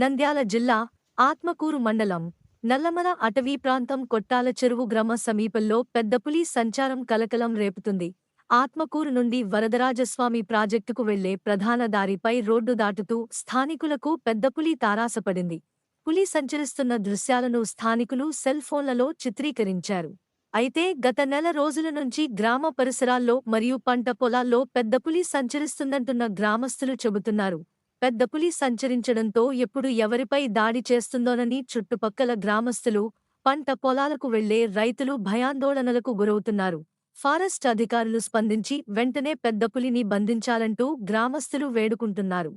నంద్యాల జిల్లా ఆత్మకూరు మండలం నల్లమల అటవీ ప్రాంతం కొట్టాల చెరువు గ్రామ సమీపంలో పెద్దపులి సంచారం కలకలం రేపుతుంది. ఆత్మకూరు నుండి వరదరాజస్వామి ప్రాజెక్టుకు వెళ్ళే ప్రధాన దారిపై రోడ్డు దాటుతూ స్థానికులకు పెద్దపులి తారాసపడింది. పులి సంచరిస్తున్న దృశ్యాలను స్థానికులు సెల్ ఫోన్లలో చిత్రీకరించారు. అయితే గత నెల రోజుల నుంచి గ్రామ పరిసరాల్లో మరియు పంట పొలాల్లో పెద్దపులి సంచరిస్తుందంటున్న గ్రామస్తులు చెబుతున్నారు. పెద్దపులి సంచరించడంతో ఎప్పుడు ఎవరిపై దాడి చేస్తుందోనని చుట్టుపక్కల గ్రామస్తులు పంట పొలాలకు వెళ్ళే రైతులు భయాందోళనలకు గురవుతున్నారు. ఫారెస్ట్ అధికారులు స్పందించి వెంటనే పెద్దపులిని బంధించాలంటూ గ్రామస్తులు వేడుకుంటున్నారు.